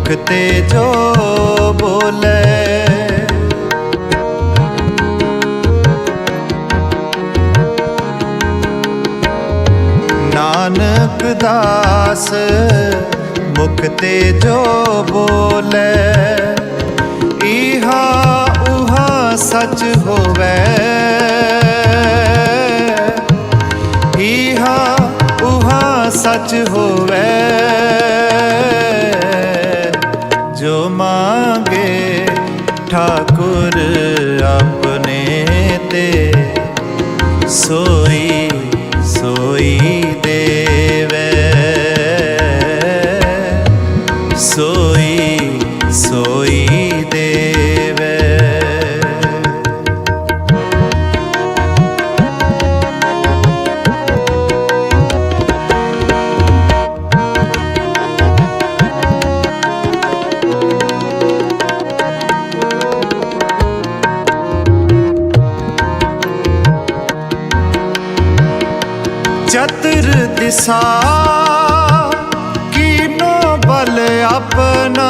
ਮੁਖ ਤੇ ਜੋ ਬੋਲੇ। ਨਾਨਕ ਦਾਸ ਮੁਖ ਤੇ ਜੋ ਬੋਲੇ। ਇਹਾ ਉਹਾ ਸੱਚ ਹੋਵੇ। ਇਹਾ ਉਹਾ ਸਚ ਹੋਵੇ। ਚਤੁਰ ਦਿਸ਼ਾ ਕੀਨੋ ਬਲ ਆਪਣਾ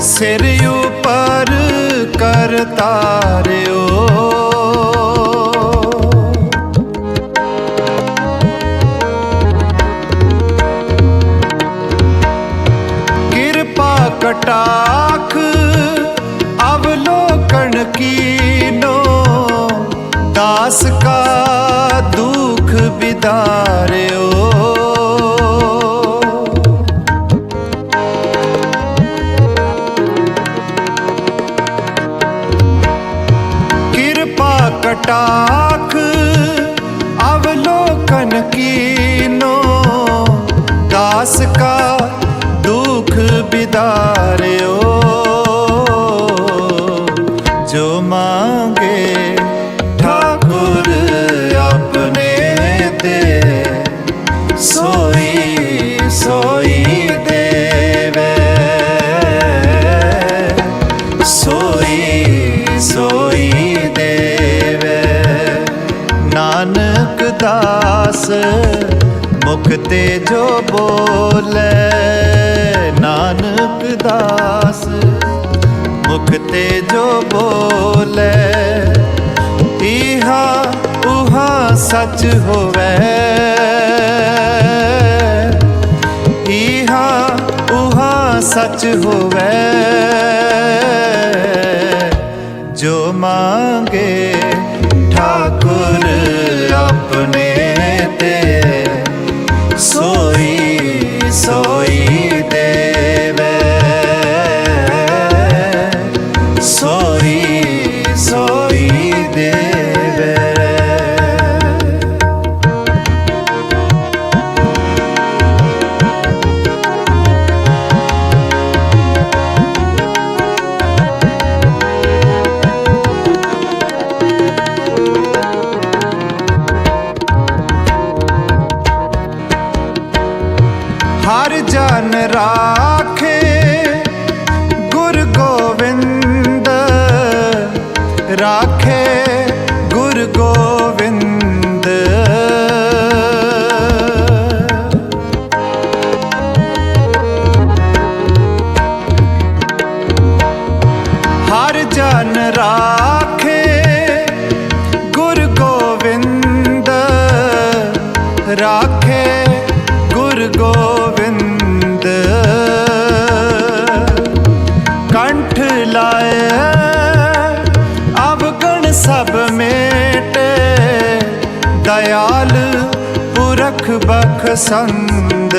ਸਿਰ ਉਪਰ ਕਰ ਕਟਾ ਬਿਦਾਰਿਓ ਕਿਰਪਾ ਕਟਾਖ ਅਵਲੋਕਨ ਕੀਨੋ ਦਾਸ ਕਾ ਦੁਖ ਬਿਦਾਰਿਓ। ਜੋ ਮੰਗੇ ਸੋਈ ਸੋਈ ਦੇਵੇ। ਸੋਈ ਸੋਈ ਦੇਵੇ। ਨਾਨਕ ਦਾਸ ਮੁਖ ਤੇ ਜੋ ਬੋਲੇ। ਨਾਨਕ ਦਾਸ ਮੁਖ ਤੇ ਜੋ ਬੋਲੇ। ਇਹਾ ਉਹਾ ਸੱਚ ਹੋਵੇ। ਸੱਚ ਹੋਵੇ। ਜੋ ਮੰਗੇ ਠਾਕੁਰ ਆਪਣੇ ਤੇ ਸੋਈ ਸੋਈ ਰਾਖੇ ਗੁਰ ਗੋਬਿੰਦ ਰਾਖੇ ਗੁਰ ਗੋਬਿੰਦ ਕੰਠ ਲਾਏ ਅਵਗਣ ਸਭ ਮੇਟੇ ਦਇਆਲ ਪੁਰਖ ਬਖਸੰਦ।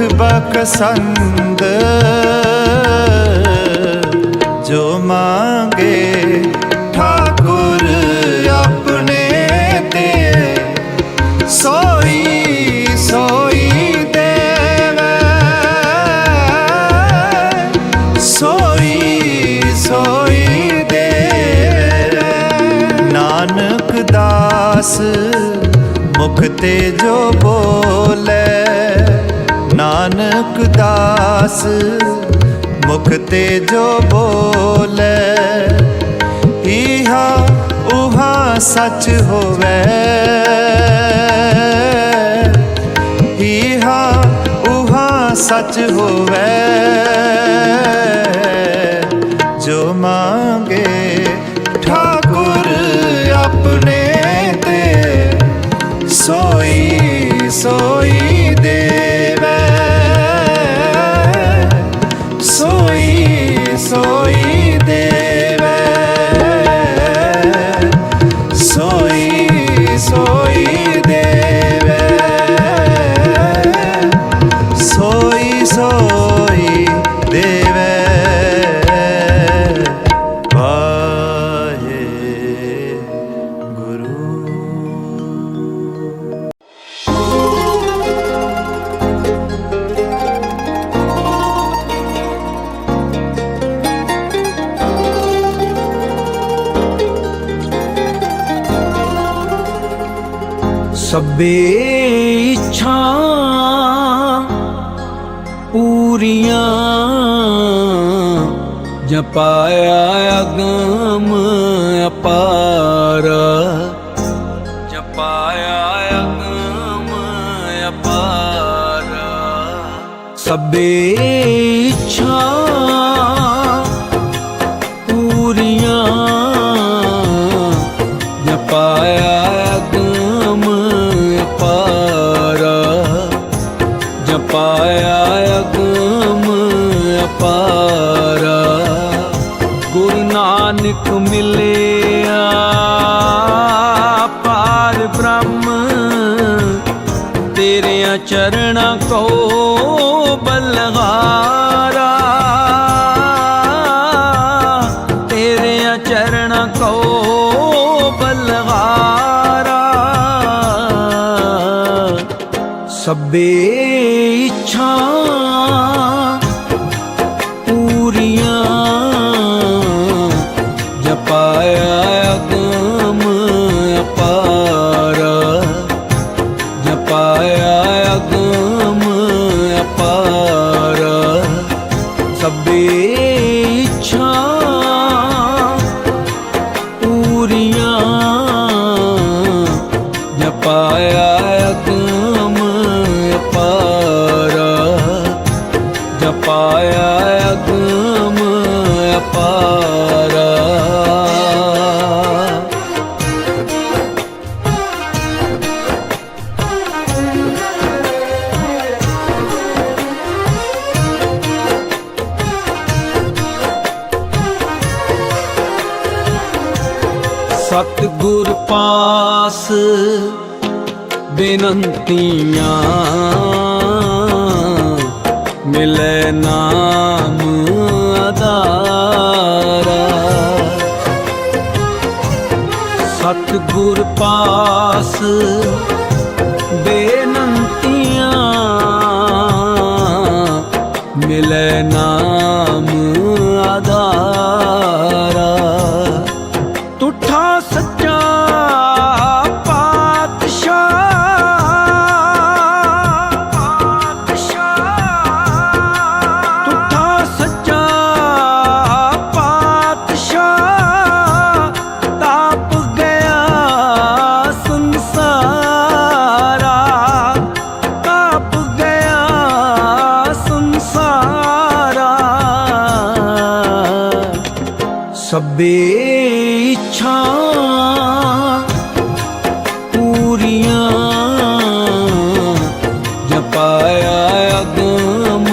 ਬਖਸੰਦ ਜੋ ਮੰਗੇ ਠਾਕੁਰ ਆਪਣੇ ਤੇ। ਸੋਈ ਸੋਈ ਦੇਵੈ। ਸੋਈ ਸੋਈ ਦੇਵੈ। ਨਾਨਕ ਦਾਸ ਮੁਖ ਤੇ ਜੋ ਬੋਲੇ। ਨਾਨਕ ਦਾਸ ਮੁਖ ਤੇ ਜੋ ਬੋਲੇ ਇਹਾ ਉਹਾ ਸੱਚ ਹੋਵੇ। ਇਹਾ ਉਹਾ ਸੱਚ ਹੋਵੇ। ਜੋ ਮੰਗੇ ਠਾਕੁਰ ਆਪਣੇ ਤੇ, ਸੋਈ ਸੋਈ ਸਭੇ ਇੱਛਾ ਪੂਰੀਆਂ ਜਪਾਇਆ ਅਗਮ ਅਪਾਰ ਜਪਾਇਆ ਅਗਮ ਅਪਾਰ। ਸਭੇ ਇੱਛਾ ਪੂਰੀਆਂ ਜਪਾਇਆ ਅਗਮ ਅਪਾਰ। ਗੁਰੂ ਨਾਨਕ ਮਿਲਿਆ ਪਾਰ ਬ੍ਰਹਮ ਤੇਰਿਆਂ ਚਰਣਾ ਕੋ ਸਭੇ ਇੱਛਾ ਸਤਿਗੁਰ ਪਾਸ ਸਭੇ ਪੂਰੀਆਂ ਜਪਾਇਆ ਅਗਮ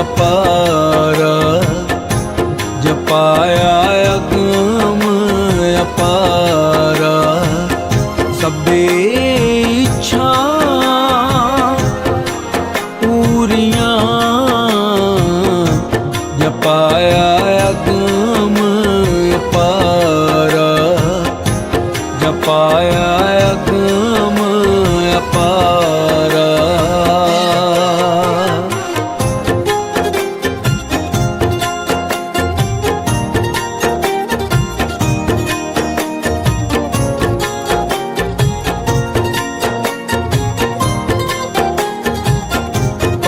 ਅਪਾਰ ਜਪਾਇਆ ਅਗਮ ਅਪਾਰ ਸਭੇ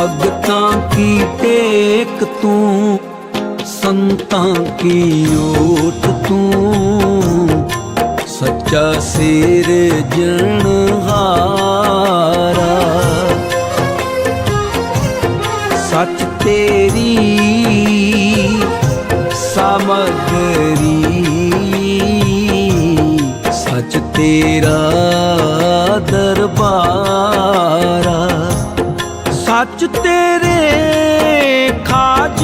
ਭਗਤਾਂ ਕੀ ਟੇਕ ਤੂੰ? ਸੰਤਾਂ ਕੀ ਓਟ ਤੂੰ? ਸੱਚਾ ਸਿਰ ਜਣਹਾਰਾ ਸੱਚ ਤੇਰੀ ਸਮਗਰੀ। ਸੱਚ ਤੇਰਾ ਦਰਬਾਰਾ। ਸੱਚ ਤੇਰੇ ਖਾਜੀ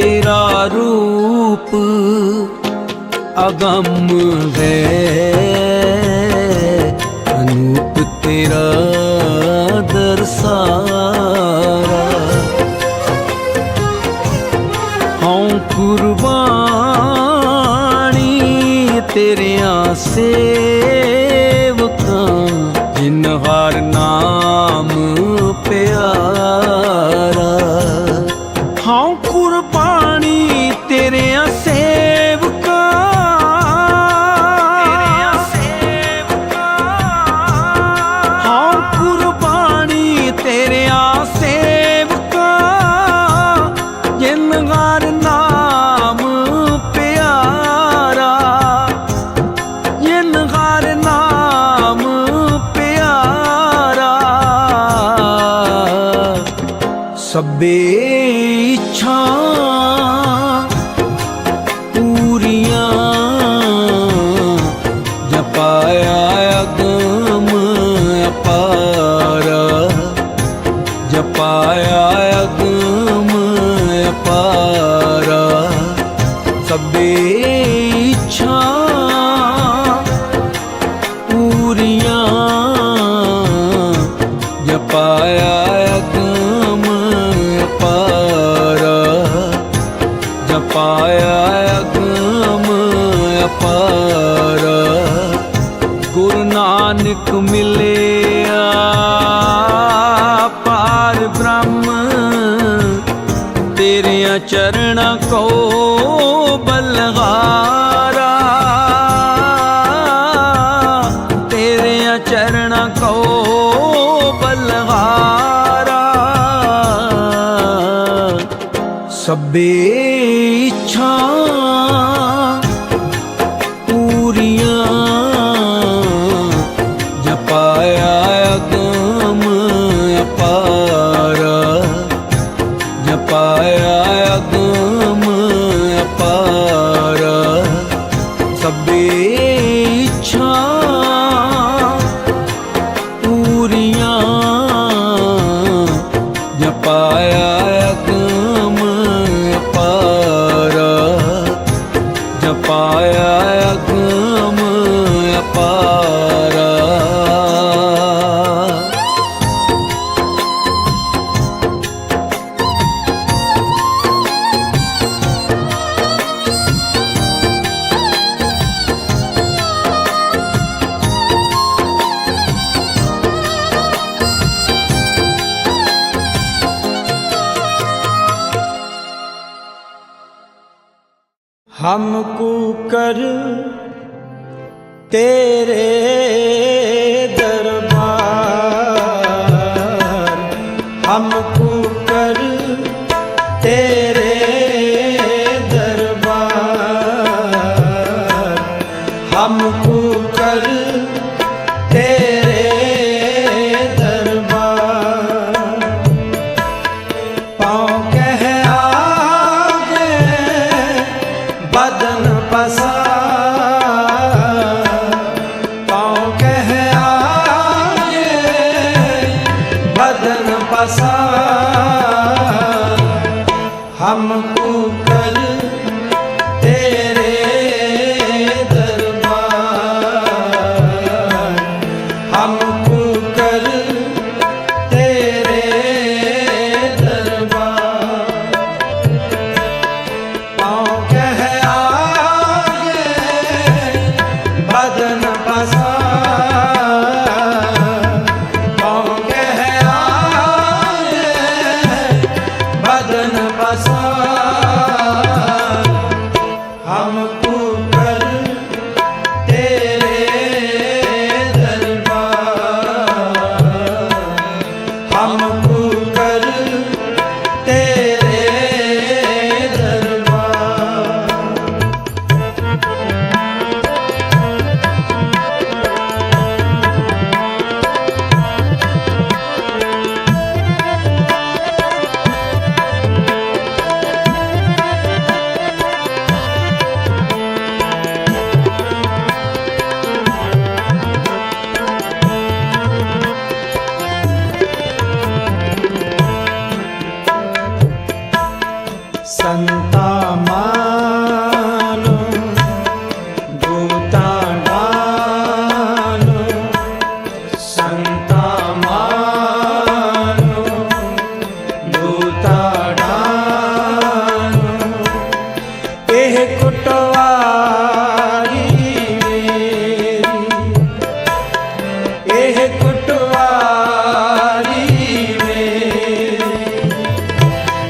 ਤੇਰਾ ਰੂਪ ਅਗੰਮ ਹੈ। ਅਨੂਪ ਤੇਰਾ ਸਭੇ ਇੱਛਾ ਪੂਰੀਆਂ ਜਪਾਇਆ ਅਗਮ ਅਪਾਰ। ਗੁਰੂ ਨਾਨਕ ਮਿਲਿਆ, ਪਾਰ ਬ੍ਰਹਮ। ਤੇਰਿਆਂ ਚਰਣਾ ਕੋ ਬਲਗਾਰਾ ਤੇਰਿਆਂ ਚਰਣਾ ਕੋ ਬਲਗਾਰਾ ਸਭੇ